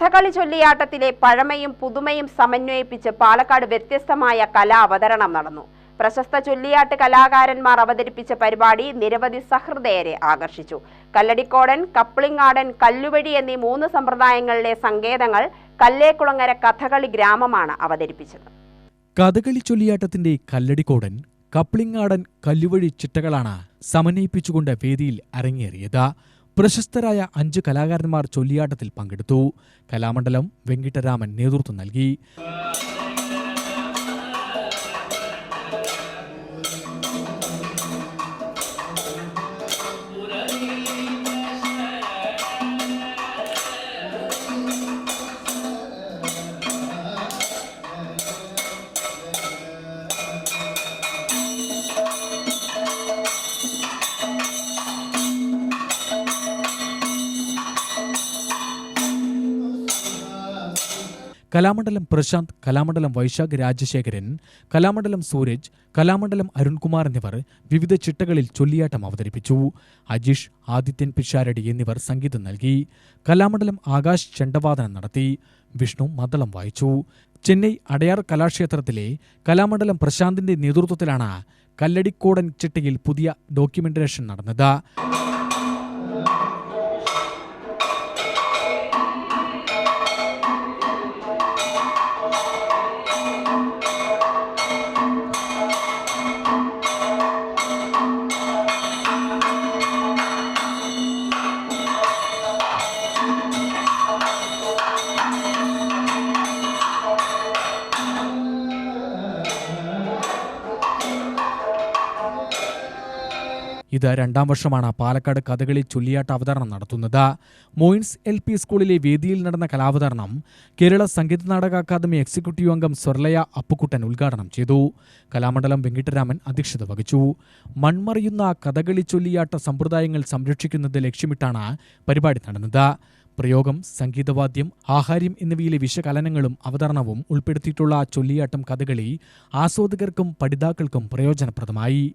കഥകളി ചൊല്ലിയാട്ടത്തിലെ പഴമയും പുതുമയും സമന്വയിപ്പിച്ച് പാലക്കാട് വ്യത്യസ്തമായ കലാ അവതരണം നടന്നു. പ്രശസ്ത ചൊല്ലിയാട്ട് കലാകാരന്മാർ അവതരിപ്പിച്ച പരിപാടി നിരവധി സഹൃദയരെ ആകർഷിച്ചു. കല്ലടിക്കോടൻ കപ്ലിങ്ങാടൻ കല്ലുവഴി എന്നീ മൂന്ന് സമ്പ്രദായങ്ങളിലെ സങ്കേതങ്ങൾ കല്ലേക്കുളങ്ങര കഥകളി ഗ്രാമമാണ് അവതരിപ്പിച്ചത്. കഥകളി ചൊല്ലിയാട്ടത്തിന്റെ കല്ലടിക്കോടൻ കപ്ലിങ്ങാടൻ കല്ലുവഴി ചിട്ടകളാണ് സമന്വയിപ്പിച്ചുകൊണ്ട് വേദിയിൽ അരങ്ങേറിയത്. പ്രശസ്തരായ അഞ്ച് കലാകാരന്മാർ ചൊല്ലിയാട്ടത്തിൽ പങ്കെടുത്തു. കലാമണ്ഡലം വെങ്കിട്ടരാമൻ നേതൃത്വം നൽകി. കലാമണ്ഡലം പ്രശാന്ത് കലാമണ്ഡലം വൈശാഖ് രാജശേഖരൻ കലാമണ്ഡലം സൂരജ് കലാമണ്ഡലം അരുൺകുമാർ എന്നിവർ വിവിധ ചിട്ടകളിൽ ചൊല്ലിയാട്ടം അവതരിപ്പിച്ചു. അജീഷ് ആദിത്യൻ പിഷാരടി എന്നിവർ സംഗീതം നൽകി. കലാമണ്ഡലം ആകാശ് ചെണ്ടവാദനം നടത്തി. വിഷ്ണു മദ്ദളം വായിച്ചു. ചെന്നൈ അടയാർ കലാക്ഷേത്രത്തിലെ കലാമണ്ഡലം പ്രശാന്തിന്റെ നേതൃത്വത്തിലാണ് കല്ലടിക്കോടൻ ചിട്ടയിൽ പുതിയ ഡോക്യുമെന്റേഷൻ നടന്നത്. ഇത് രണ്ടാം വർഷമാണ് പാലക്കാട് കഥകളി ചൊല്ലിയാട്ട അവതരണം നടത്തുന്നത്. മോയിൻസ് എൽ പി സ്കൂളിലെ വേദിയിൽ നടന്ന കലാവതരണം കേരള സംഗീത നാടക അക്കാദമി എക്സിക്യൂട്ടീവ് അംഗം സ്വർലയ അപ്പുക്കുട്ടൻ ഉദ്ഘാടനം ചെയ്തു. കലാമണ്ഡലം വെങ്കിട്ടരാമൻ അധ്യക്ഷത വഹിച്ചു. മൺമറിയുന്ന കഥകളി ചൊല്ലിയാട്ട സമ്പ്രദായങ്ങൾ സംരക്ഷിക്കുന്നത് ലക്ഷ്യമിട്ടാണ് പരിപാടി നടന്നത്. പ്രയോഗം സംഗീതവാദ്യം ആഹാര്യം എന്നിവയിലെ വിശകലനങ്ങളും അവതരണവും ഉൾപ്പെടുത്തിയിട്ടുള്ള ചൊല്ലിയാട്ടം കഥകളി ആസ്വാദകർക്കും പഠിതാക്കൾക്കും പ്രയോജനപ്രദമായി.